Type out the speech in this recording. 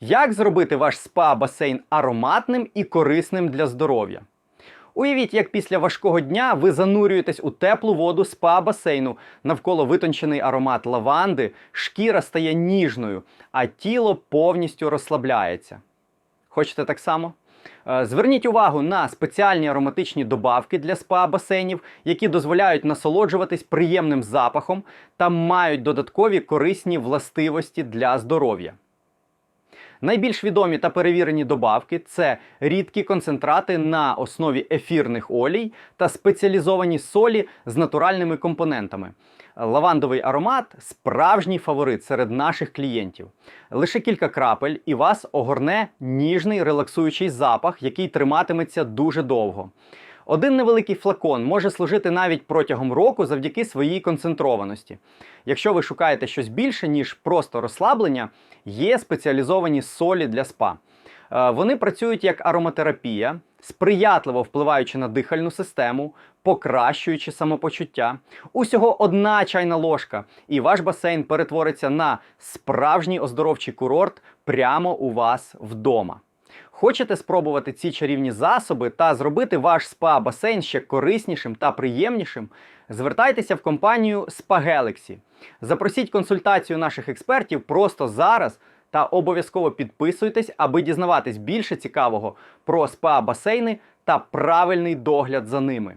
Як зробити ваш спа-басейн ароматним і корисним для здоров'я? Уявіть, як після важкого дня ви занурюєтесь у теплу воду спа-басейну, навколо витончений аромат лаванди, шкіра стає ніжною, а тіло повністю розслабляється. Хочете так само? Е, Зверніть увагу на спеціальні ароматичні добавки для спа-басейнів, які дозволяють насолоджуватись приємним запахом та мають додаткові корисні властивості для здоров'я. Найбільш відомі та перевірені добавки це рідкі концентрати на основі ефірних олій та спеціалізовані солі з натуральними компонентами. Лавандовий аромат справжній фаворит серед наших клієнтів. Лише кілька крапель, і вас огорне ніжний релаксуючий запах, який триматиметься дуже довго. Один невеликий флакон може служити навіть протягом року завдяки своїй концентрованості. Якщо ви шукаєте щось більше, ніж просто розслаблення, є спеціалізовані солі для спа. Е, Вони працюють як ароматерапія, сприятливо впливаючи на дихальну систему, покращуючи самопочуття. Усього одна чайна ложка, і ваш басейн перетвориться на справжній оздоровчий курорт прямо у вас вдома. Хочете спробувати ці чарівні засоби та зробити ваш спа-басейн ще кориснішим та приємнішим? Звертайтеся в компанію Spa Galaxy. Запросіть консультацію наших експертів просто зараз та обов'язково підписуйтесь, аби дізнаватись більше цікавого про спа-басейни та правильний догляд за ними.